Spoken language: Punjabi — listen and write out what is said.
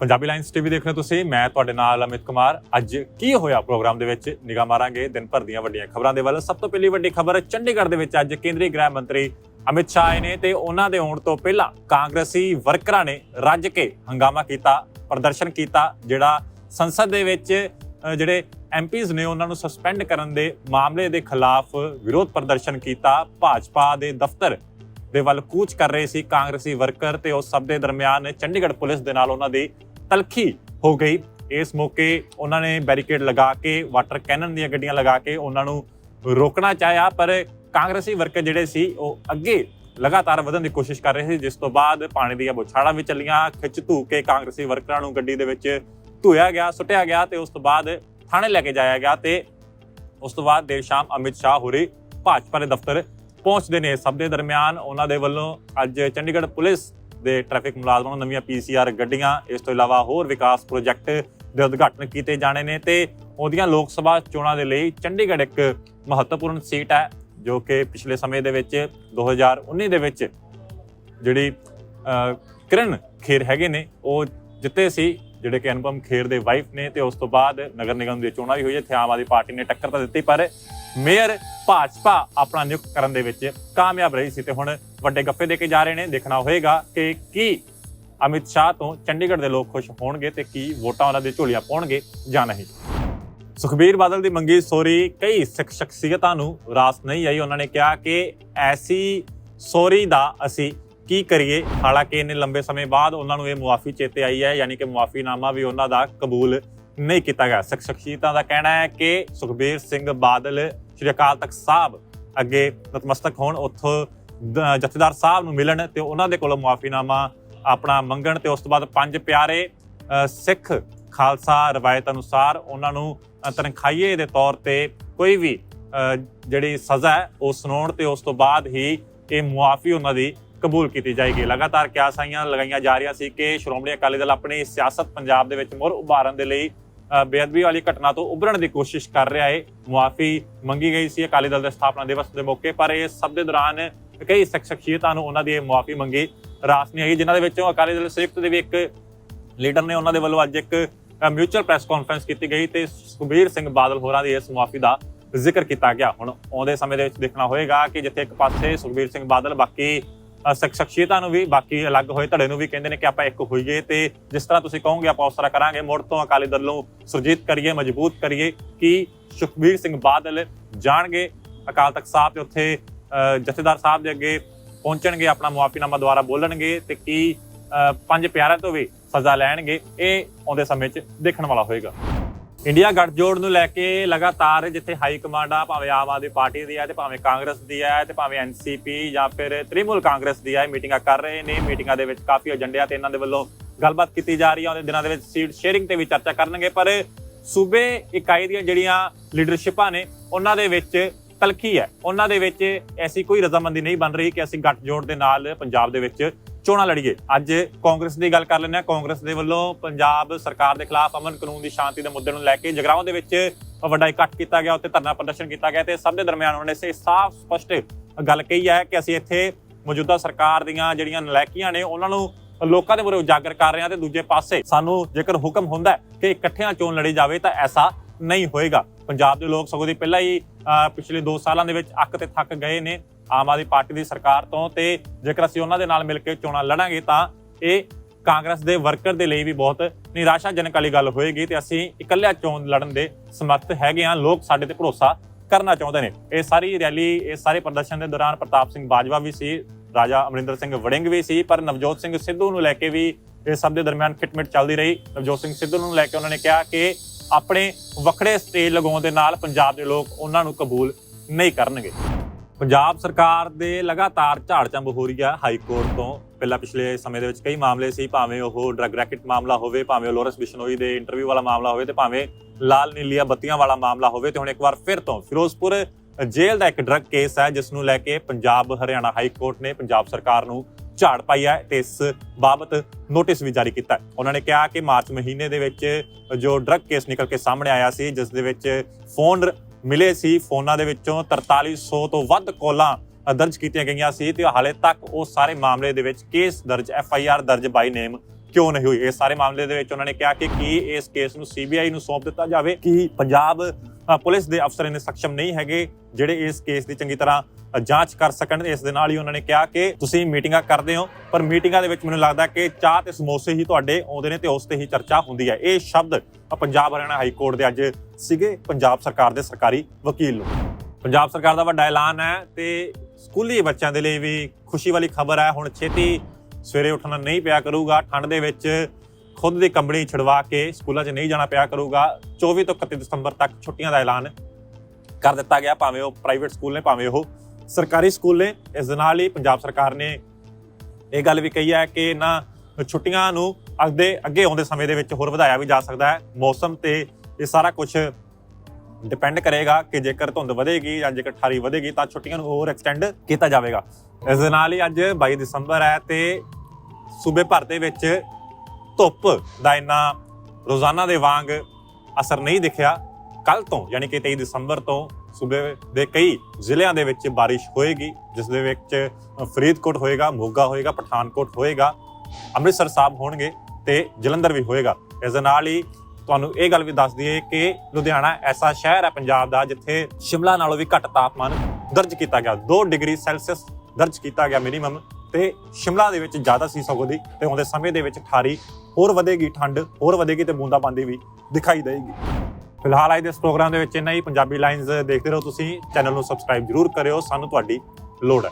ਪੰਜਾਬੀ ਲਾਈਨਸ ਟੀਵੀ ਦੇਖ ਰਹੇ ਹੋ ਤੁਸੀਂ ਮੈਂ ਤੁਹਾਡੇ ਨਾਲ ਅਮਿਤ ਕੁਮਾਰ। ਅੱਜ ਕੀ ਹੋਇਆ ਪ੍ਰੋਗਰਾਮ ਦੇ ਵਿੱਚ ਨਿਗਾਹ ਮਾਰਾਂਗੇ ਦਿਨ ਭਰ ਦੀਆਂ ਵੱਡੀਆਂ ਖਬਰਾਂ ਦੇ ਵੱਲ। ਸਭ ਤੋਂ ਪਹਿਲੀ ਵੱਡੀ ਖਬਰ ਚੰਡੀਗੜ੍ਹ ਦੇ ਵਿੱਚ ਅੱਜ ਕੇਂਦਰੀ ਗ੍ਰਹਿ ਮੰਤਰੀ ਅਮਿਤ ਸ਼ਾਹ ਆਏ ਨੇ ਤੇ ਉਹਨਾਂ ਦੇ ਆਉਣ ਤੋਂ ਪਹਿਲਾਂ ਕਾਂਗਰਸੀ ਵਰਕਰਾਂ ਨੇ ਰੱਜ ਕੇ ਹੰਗਾਮਾ ਕੀਤਾ ਪ੍ਰਦਰਸ਼ਨ ਕੀਤਾ ਜਿਹੜਾ ਸੰਸਦ ਦੇ ਵਿੱਚ ਅ, ਜਿਹੜੇ ਐਮਪੀਜ਼ ਨੇ ਉਹਨਾਂ ਨੂੰ ਸਸਪੈਂਡ ਕਰਨ ਦੇ ਮਾਮਲੇ ਦੇ ਖਿਲਾਫ ਵਿਰੋਧ ਪ੍ਰਦਰਸ਼ਨ ਕੀਤਾ। ਭਾਜਪਾ ਦੇ ਦਫ਼ਤਰ ਦੇ ਵੱਲ ਕੂਚ ਕਰ ਰਹੇ ਸੀ ਕਾਂਗਰਸੀ ਵਰਕਰ ਤੇ ਉਸ ਸਭ ਦੇ ਦਰਮਿਆਨ ਚੰਡੀਗੜ੍ਹ ਪੁਲਿਸ ਦੇ ਨਾਲ ਉਹਨਾਂ ਦੀ ਤਲਖੀ ਹੋ ਗਈ। ਇਸ ਮੌਕੇ ਉਹਨਾਂ ਨੇ ਬੈਰੀਕੇਡ ਲਗਾ ਕੇ, ਵਾਟਰ ਕੈਨਨ ਦੀਆਂ ਗੱਡੀਆਂ ਲਗਾ ਕੇ ਉਹਨਾਂ ਨੂੰ ਰੋਕਣਾ ਚਾਹਿਆ, ਪਰ ਕਾਂਗਰਸੀ ਵਰਕਰ ਜਿਹੜੇ ਸੀ, ਉਹ ਅੱਗੇ ਲਗਾਤਾਰ ਵਧਣ ਦੀ ਕੋਸ਼ਿਸ਼ ਕਰ ਰਹੇ ਸੀ, ਜਿਸ ਤੋਂ ਬਾਅਦ ਪਾਣੀ ਦੀਆਂ ਬੁਛਾੜਾਂ ਵੀ ਚੱਲੀਆਂ, ਖਿੱਚ ਧੂ ਕੇ ਕਾਂਗਰਸੀ ਵਰਕਰਾਂ ਨੂੰ ਗੱਡੀ ਦੇ ਵਿੱਚ ਧੋਇਆ ਗਿਆ, ਸੁੱਟਿਆ ਗਿਆ ਤੇ ਉਸ ਤੋਂ ਬਾਅਦ ਥਾਣੇ ਲੈ ਕੇ ਜਾਇਆ ਗਿਆ ਤੇ ਉਸ ਤੋਂ ਬਾਅਦ ਦੇਰ ਸ਼ਾਮ ਅਮਿਤ ਸ਼ਾਹ ਹੋਰੀ ਭਾਜਪਾ ਦੇ ਦਫ਼ਤਰ ਪਹੁੰਚਦੇ ਨੇ। ਸਭ ਦੇ ਦਰਮਿਆਨ ਉਹਨਾਂ ਦੇ ਵੱਲੋਂ ਅੱਜ ਚੰਡੀਗੜ੍ਹ ਪੁਲਿਸ ਦੇ ਟ੍ਰੈਫਿਕ ਮੁਲਾਜ਼ਮਾਂ ਨੂੰ ਨਵੀਆਂ ਪੀਸੀਆਰ ਗੱਡੀਆਂ, ਇਸ ਤੋਂ ਇਲਾਵਾ ਹੋਰ ਵਿਕਾਸ ਪ੍ਰੋਜੈਕਟ ਦੇ ਉਦਘਾਟਨ ਕੀਤੇ ਜਾਣੇ ਨੇ ਤੇ ਉਹਦੀਆਂ ਲੋਕ ਸਭਾ ਚੋਣਾਂ ਦੇ ਲਈ ਚੰਡੀਗੜ੍ਹ ਇੱਕ ਮਹੱਤਵਪੂਰਨ ਸੀਟ ਹੈ, ਜੋ ਕਿ ਪਿਛਲੇ ਸਮੇਂ ਦੇ ਵਿੱਚ 2019 ਦੇ ਵਿੱਚ ਜਿਹੜੀ ਕਿਰਨ ਖੇਰ ਹੈਗੇ ਨੇ, ਉਹ ਜਿੱਤੇ ਸੀ। ਜਿਹੜੇ ਕਿ ਅਨੁਪਮ ਖੇਰ ਦੇ ਵਾਈਫ ਨੇ ਤੇ ਉਸ ਤੋਂ ਬਾਅਦ ਨਗਰ ਨਿਗਮ ਦੀ ਚੋਣਾਂ ਵੀ ਹੋਈਆਂ ਇੱਥੇ ਆਮ ਆਦਮੀ ਪਾਰਟੀ ਨੇ ਟੱਕਰ ਤਾਂ ਦਿੱਤੀ, ਪਰ ਮੇਅਰ ਭਾਜਪਾ ਆਪਣਾ ਨਿਯੁਕਤ ਕਰਨ ਦੇ ਵਿੱਚ ਕਾਮਯਾਬ ਰਹੀ ਸੀ ਤੇ ਹੁਣ ਵੱਡੇ ਗੱਫੇ ਦੇ ਕੇ ਜਾ ਰਹੇ ਨੇ। ਦੇਖਣਾ ਹੋਏਗਾ ਕਿ ਕੀ ਅਮਿਤ ਸ਼ਾਹ ਤੋਂ ਚੰਡੀਗੜ੍ਹ ਦੇ ਲੋਕ ਖੁਸ਼ ਹੋਣਗੇ ਤੇ ਕੀ ਵੋਟਾਂ ਉਹਨਾਂ ਦੇ ਝੋਲੀਆਂ ਪਾਉਣਗੇ ਜਾਂ ਨਹੀਂ। ਸੁਖਬੀਰ ਬਾਦਲ ਦੀ ਮੰਗੀ ਸੋਰੀ, ਕਈ ਸਿੱਖ ਸ਼ਖਸੀਅਤਾਂ ਨੂੰ ਰਾਸ ਨਹੀਂ ਆਈ। ਉਹਨਾਂ ਨੇ ਕਿਹਾ ਕਿ ਐਸੀ ਸੋਰੀ ਦਾ ਅਸੀਂ ਕੀ ਕਰੀਏ? ਹਾਲਾਂਕਿ ਇੰਨੇ ਲੰਬੇ ਸਮੇਂ ਬਾਅਦ ਉਹਨਾਂ ਨੂੰ ਇਹ ਮੁਆਫੀ ਚੇਤੇ ਆਈ ਹੈ ਯਾਨੀ ਕਿ ਮੁਆਫੀਨਾਮਾ ਵੀ ਉਹਨਾਂ ਦਾ ਕਬੂਲ ਨਹੀਂ ਕੀਤਾ ਗਿਆ। ਸਿੱਖ ਸ਼ਖਸੀਅਤਾਂ ਦਾ ਕਹਿਣਾ ਹੈ ਕਿ ਸੁਖਬੀਰ ਸਿੰਘ ਬਾਦਲ ਸ਼੍ਰੀ ਅਕਾਲ ਤਖਤ ਸਾਹਿਬ ਅੱਗੇ ਨਤਮਸਤਕ ਹੋਣ ਉੱਥੋਂ ਦ- ਜਥੇਦਾਰ ਸਾਹਿਬ ਨੂੰ ਮਿਲਣ ਤੇ ਉਹਨਾਂ ਦੇ ਕੋਲੋਂ ਮੁਆਫੀਨਾਮਾ ਆਪਣਾ ਮੰਗਣ ਤੇ ਉਸ ਤੋਂ ਬਾਅਦ ਪੰਜ ਪਿਆਰੇ ਸਿੱਖ ਖਾਲਸਾ ਰਵਾਇਤ ਅਨੁਸਾਰ ਉਹਨਾਂ ਨੂੰ ਅ, ਤਨਖਾਹੀਏ ਦੇ ਤੌਰ ਤੇ ਕੋਈ ਵੀ ਜਿਹੜੀ ਸਜ਼ਾ ਹੈ ਉਹ ਸੁਣਾਉਣ ਤੇ ਉਸ ਤੋਂ ਬਾਅਦ ਹੀ ਇਹ ਮੁਆਫੀ ਉਹਨਾਂ ਦੀ ਕਬੂਲ ਕੀਤੀ ਜਾਏਗੀ। ਲਗਾਤਾਰ ਕਿਆਸਾਈਆਂ ਲਗਾਈਆਂ ਜਾ ਰਹੀਆਂ ਸੀ ਕਿ ਸ਼੍ਰੋਮਣੀ ਅਕਾਲੀ ਦਲ ਆਪਣੀ ਸਿਆਸਤ ਪੰਜਾਬ ਦੇ ਵਿੱਚ ਮੁੜ ਉਭਾਰਨ ਦੇ ਲਈ ਬੇਅਦਬੀ ਵਾਲੀ ਘਟਨਾ ਤੋਂ ਉਭਰਨ ਦੀ ਕੋਸ਼ਿਸ਼ ਕਰ ਰਿਹਾ ਹੈ ਮੁਆਫੀ ਮੰਗੀ ਗਈ ਸੀ ਅਕਾਲੀ ਦਲ ਦੇ ਸਥਾਪਨਾ ਦਿਵਸ ਦੇ ਮੌਕੇ, ਪਰ ਇਹ ਸਭ ਦੇ ਦੌਰਾਨ ਕਈ ਸਿੱਖ ਸ਼ਖਸੀਅਤਾਂ ਨੂੰ ਉਹਨਾਂ ਦੀ ਇਹ ਮੁਆਫੀ ਮੰਗੀ ਰਾਸ ਨਹੀਂ ਹੈਗੀ, ਜਿਨ੍ਹਾਂ ਦੇ ਵਿੱਚੋਂ ਅਕਾਲੀ ਦਲ ਸੰਯੁਕਤ ਦੇ ਵੀ ਇੱਕ ਲੀਡਰ ਨੇ ਉਹਨਾਂ ਦੇ ਵੱਲੋਂ ਅੱਜ ਇੱਕ ਮਿਊਚੁਅਲ ਪ੍ਰੈਸ ਕਾਨਫਰੰਸ ਕੀਤੀ ਗਈ ਤੇ ਸੁਖਬੀਰ ਸਿੰਘ ਬਾਦਲ ਹੋਰਾਂ ਦੀ ਇਸ ਮੁਆਫੀ ਦਾ ਜ਼ਿਕਰ ਕੀਤਾ ਗਿਆ। ਹੁਣ ਆਉਂਦੇ ਸਮੇਂ ਦੇ ਵਿੱਚ ਦੇਖਣਾ ਹੋਏਗਾ ਕਿ ਜਿੱਥੇ ਇੱਕ ਪਾਸੇ ਸੁਖਬੀਰ ਸਿੰਘ ਬਾਦਲ, ਬਾਕੀ ਸ਼ਖਸੀਅਤਾਂ ਨੂੰ ਵੀ, ਬਾਕੀ ਅਲੱਗ ਹੋਏ ਧੜੇ ਨੂੰ ਵੀ ਕਹਿੰਦੇ ਨੇ ਕਿ ਆਪਾਂ ਇੱਕ ਹੋਈਏ ਤੇ ਜਿਸ ਤਰ੍ਹਾਂ ਤੁਸੀਂ ਕਹੋਗੇ, ਆਪਾਂ ਉਸ ਤਰ੍ਹਾਂ ਕਰਾਂਗੇ। ਮੁੜ ਤੋਂ ਅਕਾਲੀ ਦਲ ਨੂੰ ਸੁਰਜੀਤ ਕਰੀਏ, ਮਜ਼ਬੂਤ ਕਰੀਏ ਕਿ ਸੁਖਬੀਰ ਸਿੰਘ ਬਾਦਲ ਜਾਣਗੇ। ਅਕਾਲ ਤਖਤ ਸਾਹਿਬ ਤੇ ਉੱਥੇ ਜਥੇਦਾਰ ਸਾਹਿਬ ਦੇ ਅੱਗੇ ਪਹੁੰਚਣਗੇ, ਆਪਣਾ ਮੁਆਫੀਨਾਮਾ ਦੁਆਰਾ ਬੋਲਣਗੇ ਤੇ ਕੀ ਪੰਜ ਪਿਆਰਿਆਂ ਤੋਂ ਵੀ ਸਜ਼ਾ ਲੈਣਗੇ, ਇਹ ਆਉਂਦੇ ਸਮੇਂ 'ਚ ਦੇਖਣ ਵਾਲਾ ਹੋਏਗਾ। ਇੰਡੀਆ ਗੱਠਜੋੜ ਨੂੰ ਲੈ ਕੇ ਲਗਾਤਾਰ ਜਿੱਥੇ ਹਾਈ ਕਮਾਂਡ ਆ, ਭਾਵੇਂ ਆਮ ਆਦਮੀ ਪਾਰਟੀ ਦੀ ਹੈ ਤੇ ਭਾਵੇਂ ਕਾਂਗਰਸ ਦੀ ਹੈ ਤੇ ਭਾਵੇਂ ਐਨਸੀਪੀ ਜਾਂ ਫਿਰ ਤ੍ਰਿਮੂਲ ਕਾਂਗਰਸ ਦੀ ਹੈ ਮੀਟਿੰਗਾਂ ਕਰ ਰਹੇ ਨੇ। ਮੀਟਿੰਗਾਂ ਦੇ ਵਿੱਚ ਕਾਫੀ ਏਜੰਡਿਆਂ ਤੇ ਇਹਨਾਂ ਦੇ ਵੱਲੋਂ ਗੱਲਬਾਤ ਕੀਤੀ ਜਾ ਰਹੀ ਹੈ ਉਹਦੇ ਦਿਨਾਂ ਦੇ ਵਿੱਚ ਸੀਟ ਸ਼ੇਅਰਿੰਗ ਤੇ ਵੀ ਚਰਚਾ ਕਰਨਗੇ, ਪਰ ਸੂਬੇ ਇਕਾਈ ਦੀਆਂ ਜਿਹੜੀਆਂ ਲੀਡਰਸ਼ਿਪਾਂ ਨੇ, ਉਹਨਾਂ ਦੇ ਵਿੱਚ ਤਲਖੀ ਹੈ। ਉਹਨਾਂ ਦੇ ਵਿੱਚ ਐਸੀ ਕੋਈ ਰਜ਼ਾਮੰਦੀ ਨਹੀਂ ਬਣ ਰਹੀ ਕਿ ਅਸੀਂ ਗੱਠਜੋੜ ਦੇ ਨਾਲ ਪੰਜਾਬ ਦੇ ਵਿੱਚ ਚੋਣਾਂ ਲੜੀਏ। ਅੱਜ ਕਾਂਗਰਸ ਦੀ ਗੱਲ ਕਰ ਲੈਂਦੇ ਹਾਂ। ਕਾਂਗਰਸ ਦੇ ਵੱਲੋਂ ਪੰਜਾਬ ਸਰਕਾਰ ਦੇ ਖਿਲਾਫ ਅਮਨ ਕਾਨੂੰਨ ਦੀ ਸ਼ਾਂਤੀ ਦੇ ਮੁੱਦੇ ਨੂੰ ਲੈ ਕੇ ਜਗਰਾਵਾਂ ਦੇ ਵਿੱਚ ਵੱਡਾ ਇਕੱਠ ਕੀਤਾ ਗਿਆ, ਉੱਥੇ ਧਰਨਾ ਪ੍ਰਦਰਸ਼ਨ ਕੀਤਾ ਗਿਆ ਤੇ ਸਭ ਦੇ ਦਰਮਿਆਨ ਉਹਨਾਂ ਨੇ ਸਾਫ਼ ਸਪਸ਼ਟ ਗੱਲ ਕਹੀ ਹੈ ਕਿ ਅਸੀਂ ਇੱਥੇ ਮੌਜੂਦਾ ਸਰਕਾਰ ਦੀਆਂ ਜਿਹੜੀਆਂ ਨਲਾਇਕੀਆਂ ਨੇ, ਉਹਨਾਂ ਨੂੰ ਲੋਕਾਂ ਦੇ ਮੂਹਰੇ ਉਜਾਗਰ ਕਰ ਰਹੇ ਹਾਂ ਤੇ ਦੂਜੇ ਪਾਸੇ ਸਾਨੂੰ ਜੇਕਰ ਹੁਕਮ ਹੁੰਦਾ ਕਿ ਇਕੱਠਿਆਂ ਚੋਣ ਲੜੀ ਜਾਵੇ ਤਾਂ ਐਸਾ ਨਹੀਂ ਹੋਏਗਾ। ਪੰਜਾਬ ਦੇ ਲੋਕ ਸਗੋਂ ਦੀ ਪਹਿਲਾਂ ਹੀ ਪਿਛਲੇ 2 ਸਾਲਾਂ ਦੇ ਵਿੱਚ ਅੱਕ ਤੇ ਥੱਕ ਗਏ ਨੇ। ਆਮ ਆਦਮੀ ਪਾਰਟੀ ਦੀ ਸਰਕਾਰ ਤੋਂ ਤੇ ਜੇਕਰ ਅਸੀਂ ਉਹਨਾਂ ਦੇ ਨਾਲ ਮਿਲ ਕੇ ਚੋਣਾਂ ਲੜਾਂਗੇ ਤਾਂ ਇਹ ਕਾਂਗਰਸ ਦੇ ਵਰਕਰ ਦੇ ਲਈ ਵੀ ਬਹੁਤ ਨਿਰਾਸ਼ਾਜਨਕ ਵਾਲੀ ਗੱਲ ਹੋਏਗੀ ਤੇ ਅਸੀਂ ਇਕੱਲਿਆਂ ਚੋਣ ਲੜਨ ਦੇ ਸਮਰੱਥ ਹੈਗੇ ਹਾਂ। ਲੋਕ ਸਾਡੇ ਤੇ ਭਰੋਸਾ ਕਰਨਾ ਚਾਹੁੰਦੇ ਨੇ। ਇਹ ਸਾਰੀ ਰੈਲੀ, ਇਹ ਸਾਰੇ ਪ੍ਰਦਰਸ਼ਨ ਦੇ ਦੌਰਾਨ ਪ੍ਰਤਾਪ ਸਿੰਘ ਬਾਜਵਾ ਵੀ ਸੀ, ਰਾਜਾ ਅਮਰਿੰਦਰ ਸਿੰਘ ਵੜਿੰਗ ਵੀ ਸੀ, ਪਰ ਨਵਜੋਤ ਸਿੰਘ ਸਿੱਧੂ ਨੂੰ ਲੈ ਕੇ ਵੀ ਇਹ ਸਭ ਦੇ ਦਰਮਿਆਨ ਖਿਟਮਿਟ ਚੱਲਦੀ ਰਹੀ। ਨਵਜੋਤ ਸਿੰਘ ਸਿੱਧੂ ਨੂੰ ਲੈ ਕੇ ਉਹਨਾਂ ਨੇ ਕਿਹਾ ਕਿ ਆਪਣੇ ਵੱਖਰੇ ਸਟੇਜ ਲਗਾਉਣ ਦੇ ਨਾਲ ਪੰਜਾਬ ਦੇ ਲੋਕ ਉਹਨਾਂ ਨੂੰ ਕਬੂਲ ਨਹੀਂ ਕਰਨਗੇ। ਪੰਜਾਬ ਸਰਕਾਰ ਦੇ ਲਗਾਤਾਰ ਝਾੜ ਚੰਬ ਹੋ ਰਹੀ ਹੈ ਹਾਈ ਕੋਰਟ ਤੋਂ। ਪਹਿਲਾਂ ਪਿਛਲੇ ਸਮੇਂ ਦੇ ਵਿੱਚ ਕਈ ਮਾਮਲੇ ਸੀ, ਭਾਵੇਂ ਉਹ ਡਰਗ ਰੈਕਟ ਮਾਮਲਾ ਹੋਵੇ, ਭਾਵੇਂ ਉਹ ਲੋਰੈਂਸ ਬਿਸ਼ਨੋਈ ਦੇ ਇੰਟਰਵਿਊ ਵਾਲਾ ਮਾਮਲਾ ਹੋਵੇ ਤੇ ਭਾਵੇਂ ਲਾਲ ਨੀਲੀਆ ਬੱਤੀਆਂ ਵਾਲਾ ਮਾਮਲਾ ਹੋਵੇ ਤੇ ਹੁਣ ਇੱਕ ਵਾਰ ਫਿਰ ਤੋਂ ਫਿਰੋਜ਼ਪੁਰ ਜੇਲ੍ਹ ਦਾ ਇੱਕ ਡਰਗ ਕੇਸ ਹੈ, ਜਿਸ ਨੂੰ ਲੈ ਕੇ ਪੰਜਾਬ, ਹਰਿਆਣਾ ਹਾਈ ਕੋਰਟ ਨੇ ਪੰਜਾਬ ਸਰਕਾਰ ਨੂੰ ਝਾੜ ਪਾਈ ਹੈ ਤੇ ਇਸ ਬਾਬਤ ਨੋਟਿਸ ਵੀ ਜਾਰੀ ਕੀਤਾ ਉਹਨਾਂ ਨੇ ਕਿਹਾ ਕਿ ਮਾਰਚ ਮਹੀਨੇ ਦੇ ਵਿੱਚ ਜੋ ਡਰਗ ਕੇਸ ਨਿਕਲ ਕੇ ਸਾਹਮਣੇ ਆਇਆ ਸੀ, ਜਿਸ ਦੇ ਵਿੱਚ ਫੋਨ ਮਿਲੇ ਸੀ। ਫੋਨਾਂ ਦੇ ਵਿੱਚੋਂ 4300 ਤੋਂ ਵੱਧ ਕਾਲਾਂ ਦਰਜ ਕੀਤੀਆਂ ਗਈਆਂ ਸੀ ਤੇ ਹਾਲੇ ਤੱਕ ਉਹ ਸਾਰੇ ਮਾਮਲੇ ਦੇ ਵਿੱਚ ਕੇਸ ਦਰਜ, ਐਫ ਆਈ ਆਰ ਦਰਜ ਬਾਈ ਨੇਮ ਕਿਉਂ ਨਹੀਂ ਹੋਈ? ਇਸ ਸਾਰੇ ਮਾਮਲੇ ਦੇ ਵਿੱਚ ਉਹਨਾਂ ਨੇ ਕਿਹਾ ਕਿ ਕੀ ਇਸ ਕੇਸ ਨੂੰ ਸੀਬੀਆਈ ਨੂੰ ਸੌਂਪ ਦਿੱਤਾ ਜਾਵੇ, ਕਿ ਪੰਜਾਬ ਪੁਲਿਸ ਦੇ ਅਫਸਰ ਇਹਨੇ ਸક્ષਮ ਨਹੀਂ ਹੈਗੇ ਜਿਹੜੇ ਇਸ ਕੇਸ ਦੀ ਚੰਗੀ ਤਰ੍ਹਾਂ ਜਾਂਚ ਕਰ ਸਕਣ। ਇਸ ਦੇ ਨਾਲ ਹੀ ਉਹਨਾਂ ਨੇ ਕਿਹਾ ਕਿ ਤੁਸੀਂ ਮੀਟਿੰਗਾਂ ਕਰਦੇ ਹੋ, ਪਰ ਮੀਟਿੰਗਾਂ ਦੇ ਵਿੱਚ ਮੈਨੂੰ ਲੱਗਦਾ ਕਿ ਚਾਹ ਤੇ ਸਮੋਸੇ ਹੀ ਤੁਹਾਡੇ ਆਉਂਦੇ ਨੇ ਤੇ ਉਸ ਤੇ ਹੀ ਚਰਚਾ ਹੁੰਦੀ ਹੈ। ਇਹ ਸ਼ਬਦ ਪੰਜਾਬ ਹਰਿਆਣਾ ਹਾਈ ਕੋਰਟ ਦੇ ਅੱਜ ਸੀਗੇ ਪੰਜਾਬ ਸਰਕਾਰ ਦੇ ਸਰਕਾਰੀ ਵਕੀਲ ਨੂੰ। ਪੰਜਾਬ ਸਰਕਾਰ ਦਾ ਵੱਡਾ ਐਲਾਨ ਹੈ ਤੇ ਸਕੂਲੀ ਬੱਚਿਆਂ ਦੇ ਲਈ ਵੀ ਖੁਸ਼ੀ ਵਾਲੀ ਖਬਰ ਹੈ। ਹੁਣ ਛੇਤੀ ਸਵੇਰੇ ਉੱਠਣਾ ਨਹੀਂ ਪਿਆ ਕਰੂਗਾ। ਠੰਡ ਦੇ ਵਿੱਚ ਖੁਦ ਦੀ ਕੰਬਣੀ ਛਡਵਾ ਕੇ ਸਕੂਲਾਂ 'ਚ ਨਹੀਂ ਜਾਣਾ ਪਿਆ ਕਰੂਗਾ। 24 ਤੋਂ 31 ਦਸੰਬਰ ਤੱਕ ਛੁੱਟੀਆਂ ਦਾ ਐਲਾਨ ਕਰ ਦਿੱਤਾ ਗਿਆ, ਭਾਵੇਂ ਉਹ ਪ੍ਰਾਈਵੇਟ ਸਕੂਲ ਨੇ, ਭਾਵੇਂ ਉਹ ਸਰਕਾਰੀ ਸਕੂਲ ਨੇ। ਇਸ ਦੇ ਨਾਲ ਹੀ ਪੰਜਾਬ ਸਰਕਾਰ ਨੇ ਇਹ ਗੱਲ ਵੀ ਕਹੀ ਹੈ ਕਿ ਇਹਨਾਂ ਛੁੱਟੀਆਂ ਨੂੰ ਅੱਗੇ ਅੱਗੇ ਆਉਂਦੇ ਸਮੇਂ ਦੇ ਵਿੱਚ ਹੋਰ ਵਧਾਇਆ ਵੀ ਜਾ ਸਕਦਾ ਹੈ। ਮੌਸਮ ਤੇ ਇਹ ਸਾਰਾ ਕੁਝ ਡਿਪੈਂਡ ਕਰੇਗਾ ਕਿ ਜੇਕਰ ਧੁੰਦ ਵਧੇਗੀ ਜਾਂ ਜੇਕਰ ਠਾਰੀ ਵਧੇਗੀ ਤਾਂ ਛੁੱਟੀਆਂ ਨੂੰ ਹੋਰ ਐਕਸਟੈਂਡ ਕੀਤਾ ਜਾਵੇਗਾ। ਇਸ ਦੇ ਨਾਲ ਹੀ ਅੱਜ 22 ਦਸੰਬਰ ਹੈ ਤੇ ਸੂਬੇ ਭਰ ਦੇ ਵਿੱਚ ਧੁੱਪ ਦਾ ਇੰਨਾ ਰੋਜ਼ਾਨਾ ਦੇ ਵਾਂਗ ਅਸਰ ਨਹੀਂ ਦਿਖਿਆ। ਕੱਲ ਤੋਂ ਯਾਨੀ ਕਿ 23 ਦਸੰਬਰ ਤੋਂ ਸੂਬੇ ਦੇ ਕਈ ਜ਼ਿਲ੍ਹਿਆਂ ਦੇ ਵਿੱਚ ਬਾਰਿਸ਼ ਹੋਏਗੀ, ਜਿਸ ਦੇ ਵਿੱਚ ਫਰੀਦਕੋਟ ਹੋਏਗਾ, ਮੋਗਾ ਹੋਏਗਾ, ਪਠਾਨਕੋਟ ਹੋਏਗਾ, ਅੰਮ੍ਰਿਤਸਰ ਸਾਹਿਬ ਹੋਣਗੇ ਤੇ ਜਲੰਧਰ ਵੀ ਹੋਏਗਾ। ਇਸ ਦੇ ਨਾਲ ਹੀ ਤੁਹਾਨੂੰ ਇਹ ਗੱਲ ਵੀ ਦੱਸ ਦਈਏ ਕਿ ਲੁਧਿਆਣਾ ਐਸਾ ਸ਼ਹਿਰ ਹੈ ਪੰਜਾਬ ਦਾ ਜਿੱਥੇ ਸ਼ਿਮਲਾ ਨਾਲੋਂ ਵੀ ਘੱਟ ਤਾਪਮਾਨ ਦਰਜ ਕੀਤਾ ਗਿਆ। 2 ਡਿਗਰੀ ਸੈਲਸੀਅਸ ਦਰਜ ਕੀਤਾ ਗਿਆ ਮਿਨੀਮਮ। ਤੇ ਸ਼ਿਮਲਾ ਦੇ ਵਿੱਚ ਜ਼ਿਆਦਾ ਸੀ ਸਗੋਂ ਦੀ ਤੇ ਆਉਂਦੇ ਸਮੇਂ ਦੇ ਵਿੱਚ ਠਾਰੀ ਹੋਰ ਵਧੇਗੀ ਠੰਡ, ਹੋਰ ਵਧੇਗੀ ਤੇ ਬੂੰਦਾਬਾਂਦੀ ਵੀ ਦਿਖਾਈ ਦੇਗੀ ਫਿਲਹਾਲ ਅੱਜ ਦੇ ਇਸ ਪ੍ਰੋਗਰਾਮ ਦੇ ਵਿੱਚ ਇੰਨਾ ਹੀ। ਪੰਜਾਬੀ ਲਾਈਨਸ ਦੇਖਦੇ ਰਹੋ ਤੁਸੀਂ। ਚੈਨਲ ਨੂੰ ਸਬਸਕ੍ਰਾਈਬ ਜਰੂਰ ਕਰਿਓ। ਸਾਨੂੰ ਤੁਹਾਡੀ ਲੋੜ ਹੈ।